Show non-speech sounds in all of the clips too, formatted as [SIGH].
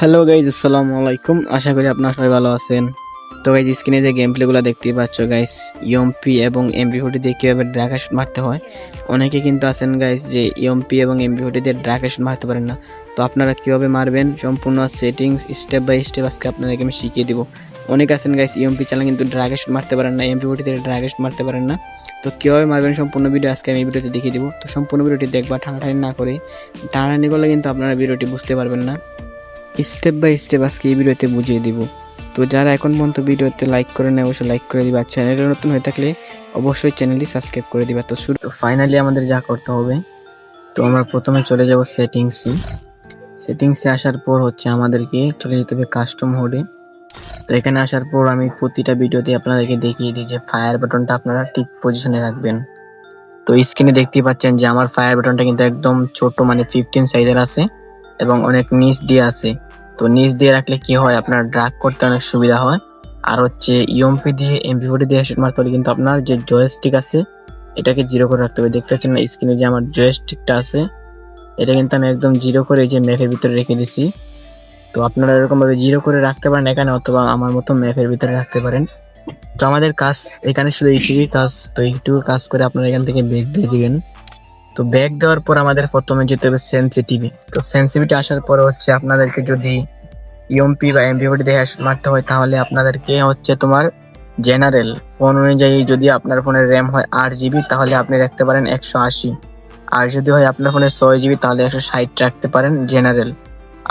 Hello guys আসসালামু আলাইকুম আশা করি আপনারা সবাই ভালো আছেন। তো গাইজ স্ক্রিনে যে গেম প্লেগুলো দেখতেই পাচ্ছ গাইজ ইএমপি এবং এমপি ফোর্টি দিয়ে কীভাবে ড্রাগ শট মারতে হয়, অনেকে কিন্তু আছেন গাইজ যে ইএমপি এবং এমপি ফোর্টি দিয়ে ড্রাগ শট মারতে পারেন না। তো আপনারা কীভাবে মারবেন, সম্পূর্ণ সেটিংস স্টেপ বাই স্টেপ আজকে আপনাদেরকে আমি শিখিয়ে দিব। অনেক আছেন গাইজ ইএমপি চালা কিন্তু ড্রাগ শট মারতে পারেন না এমপি ফোর্টি দিয়ে ড্রাগ শট মারতে পারেন না। তো কীভাবে মারবেন সম্পূর্ণ ভিডিও আজকে আমি ভিডিওতে দেখিয়ে দিব। তো সম্পূর্ণ ভিডিওটি দেখবা ঠান্ডাঠান্ডি না করে, টানাটানি করলে কিন্তু আপনারা ভিডিওটি বুঝতে পারবেন না। স্টেপ বাই স্টেপ আজকে এই ভিডিওতে বুঝিয়ে দিব। তো যারা এখন পর্যন্ত ভিডিওতে লাইক করে নেয়, অবশ্যই লাইক করে দিবা। আর চ্যানেলটা নতুন হয়ে থাকলে অবশ্যই চ্যানেলটি সাবস্ক্রাইব করে দিবা। তো শুরু ফাইনালি আমাদের যা করতে হবে, তো আমরা প্রথমে চলে যাব সেটিংসে সেটিংসে আসার পর হচ্ছে আমাদেরকে চলে যেতে হবে কাস্টম হোডে তো এখানে আসার পর আমি প্রতিটা ভিডিওতে আপনাদেরকে দেখিয়ে দিই যে ফায়ার বাটনটা আপনারা ঠিক পজিশনে রাখবেন। তো স্ক্রিনে দেখতেই পাচ্ছেন যে আমার ফায়ার বাটনটা কিন্তু একদম ছোট মানে ফিফটিন সাইজের আছে এবং অনেক নিচ দিয়ে আছে। তো নিচ দিয়ে রাখলে কি হয়? আপনার ড্রাগ করতে অনেক সুবিধা হয়। আর হচ্ছে ইএমপি দিয়ে এমপি ফোর্টি দিয়ে হেডশট মারতে হলে কিন্তু আপনার যে জয়স্টিক আছে, এটাকে জিরো করে রাখতে হবে। দেখতে পাচ্ছেন না স্ক্রিনে যে আমার জয়স্টিকটা আছে, এটা কিন্তু আমি একদম জিরো করে এই যে ম্যাপের ভিতরে রেখে দিছি। তো আপনারা এরকমভাবে জিরো করে রাখতে পারেন এখানে, অথবা আমার মতো ম্যাপের ভিতরে রাখতে পারেন। তো আমাদের কাজ এখানে শুধু এইটুকুই কাজ। তো এইটুকু কাজ করে আপনারা এখান থেকে ব্রেক দিয়ে দিবেন। তো ব্যাগ দেওয়ার পর আমাদের প্রথমে যেতে হবে সেন্সিটিভি তো সেন্সিটিভিটি আসার পরে হচ্ছে আপনাদেরকে যদি ইএমপি বা এমপিওটি দেখে মারতে হয়, তাহলে আপনাদেরকে হচ্ছে তোমার জেনারেল ফোন অনুযায়ী যদি আপনার ফোনের র্যাম হয় আট জিবি তাহলে আপনি রাখতে পারেন একশো আশি। আর যদি হয় আপনার ফোনে ছয় জিবি তাহলে একশো ষাট রাখতে পারেন জেনারেল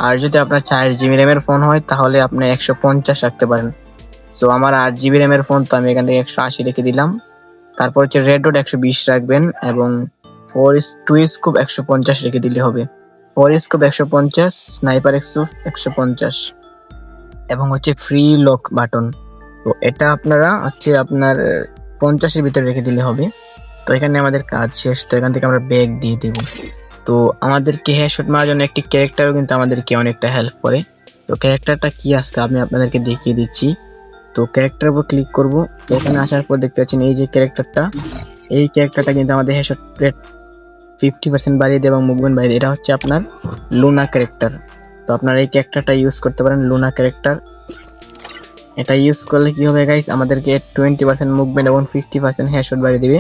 আর যদি আপনার চার জিবি র্যামের ফোন হয়, তাহলে আপনি একশো পঞ্চাশ রাখতে পারেন। সো আমার আট জিবি র্যামের ফোন তো আমি এখান থেকে একশো আশি রেখে দিলাম। তারপর হচ্ছে রেড ডট একশো বিশ রাখবেন এবং ফোর টু স্কোপ একশো পঞ্চাশ রেখে দিলে হবে। ফোর স্কোপ একশো পঞ্চাশ স্নাইপার একশো একশো পঞ্চাশ। এবং হচ্ছে ফ্রি লক বাটন তো এটা আপনারা হচ্ছে আপনার পঞ্চাশের ভিতরে রেখে দিলে হবে। তো এখানে আমাদের কাজ শেষ। তো এখান থেকে আমরা ব্যাগ দিয়ে দেব। তো আমাদেরকে হেডশট মারার জন্য একটি ক্যারেক্টারও কিন্তু আমাদেরকে অনেকটা হেল্প করে। তো ক্যারেক্টারটা কি আজকে আমি আপনাদেরকে দেখিয়ে দিচ্ছি। তো ক্যারেক্টার উপর ক্লিক করব। এখানে আসার পর দেখতে পাচ্ছেন এই যে ক্যারেক্টারটা এই ক্যারেক্টারটা কিন্তু আমাদের হেডশট ফিফটি পার্সেন্ট বাড়িয়ে দেয় এবং মুভমেন্ট বাড়িয়ে দেয়। এটা হচ্ছে আপনার লুনা ক্যারেক্টার তো আপনারা এই ক্যারেক্টারটা ইউজ করতে পারেন লুনা ক্যারেক্টার এটা ইউজ করলে কি হবে গাইস আমাদেরকে টোয়েন্টি পার্সেন্ট মুভমেন্ট এবং ফিফটি পার্সেন্ট হেডশট বাড়িয়ে দিবে।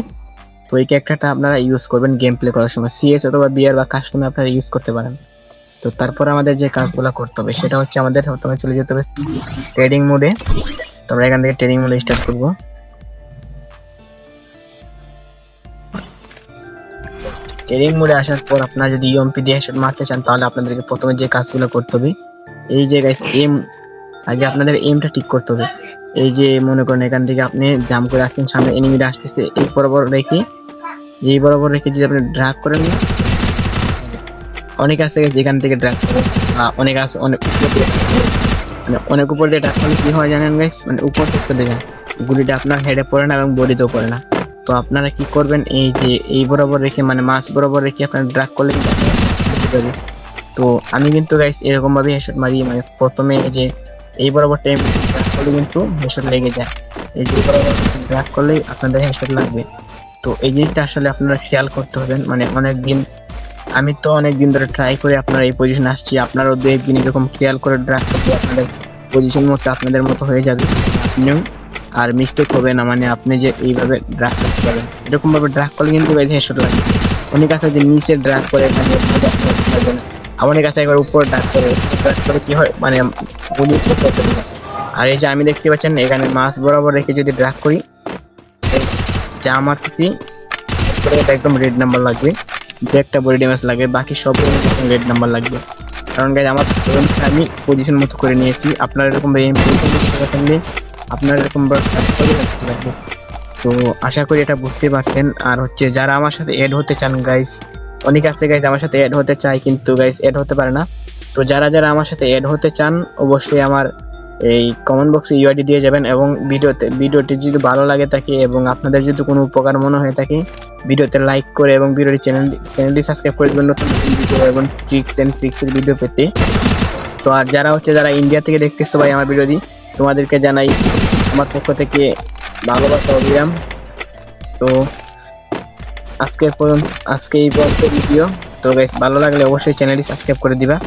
তো এই ক্যারেক্টারটা আপনারা ইউজ করবেন গেম প্লে করার সময়। সিএস অথবা বিআর বা কাস্টমে আপনারা ইউজ করতে পারেন। তো তারপর আমাদের যে কাজগুলো করতে হবে, সেটা হচ্ছে আমাদের প্রথমে চলে যেতে হবে ট্রেডিং মোডে তো আমরা এখান থেকে ট্রেডিং মোডে স্টার্ট করব। ট্রেনিং মোডে আসার পর আপনারা যদি ইএমপি দিয়ে হেডশট মারতে চান, তাহলে আপনাদেরকে প্রথমে যে কাজগুলো করতে হবে, এই যে গাইস এম আগে আপনাদের এমটা ঠিক করতে হবে। এই যে মনে করেন এখান থেকে আপনি জাম করে আসছেন, সামনে এনিমিটা আসতেছে, এই বরাবর রেখে, এই বরাবর রেখে যদি আপনি ড্রাগ করেন, অনেক আছে যেখান থেকে ড্রাগ করে অনেক আছে, অনেক মানে অনেক উপর দিয়ে ড্রাগ করলে কি হয় জানেন গাইস মানে উপর থেকে যায় গুলিটা আপনার হেডে পড়ে না এবং বডিতেও পড়ে না। তো আপনারা কি করবেন? এই যে, এই বরাবর রেখে মানে মাছ বরাবর রেখে আপনারা ড্রাগ করলে। তো আমি কিন্তু গাইস এরকম ভাবে হেডশট মারি মানে প্রথমে যে, এই বরাবর টাইম ড্রাগ করলে কিন্তু হেসট লেগে যায়। এই যে বরাবর ড্রাগ করলেই আপনাদের হেসট লাগবে। তো এই জিনিসটা আসলে আপনারা খেয়াল করতে হবেন মানে অনেক দিন আমি তো অনেক দিন ধরে ট্রাই করে আপনারা এই পজিশন আসছি। আপনারাও দু একদিন এরকম খেয়াল করে ড্রাগ করতে আপনাদের পজিশন মতো, আপনাদের মতো হয়ে যাবে। আপনিও আর মিস্টেক হবে না মানে আপনি যে এইভাবে ড্রাগ করতে পারেন এরকম ভাবে ড্রাগ করলে কিন্তু হেডশট লাগে অনেক আছে যে নিচে ড্রাগ করে এখানে। [LAUGHS] আর অনেক একবার উপর ড্রাগ করে ড্রাগ করে কি হয় মানে গুলি আর এই যে আমি দেখতে পাচ্ছেন, এখানে মাছ বরাবর রেখে যদি ড্রাগ করি যা আমার কিছু একদম রেড নাম্বার লাগবে। দু একটা বডি ড্যামেজ লাগবে বাকি সব রেড নাম্বার লাগবে। কারণ গাইজ আমার আমি পজিশন মতো করে নিয়েছি। আপনার এরকম এম থাকলে আপনার এরকম তো আশা করি এটা বুঝতে পারছেন। আর হচ্ছে যারা আমার সাথে এড হতে চান গাইস অনেক আছে গাইস আমার সাথে এড হতে চায় কিন্তু গাইস এড হতে পারে না। তো যারা যারা আমার সাথে এড হতে চান, অবশ্যই আমার এই কমেন্ট বক্সে ইউআইডি দিয়ে যাবেন এবং ভিডিওতে, ভিডিওটি যদি ভালো লাগে থাকে এবং আপনাদের যদি কোনো উপকার মনে হয়ে থাকে, ভিডিওতে লাইক করে এবং ভিডিওটি চ্যানেল চ্যানেলটি সাবস্ক্রাইব করে দেবেন, নতুন নতুন ভিডিও এবং ট্রিক্স এন্ড ট্রিক্সের ভিডিও পেতে। তো আর যারা হচ্ছে, যারা ইন্ডিয়া থেকে দেখতেছো ভাই আমার ভিডিওটি তোমাদেরকে জানাই আমার পক্ষ থেকে ভালোবাসা অভিরাম। তো আজকের পর্যন্ত, আজকে এই পর্যন্ত ভিডিও। তো বেশ ভালো লাগলে অবশ্যই চ্যানেলটি সাবস্ক্রাইব করে দিবা।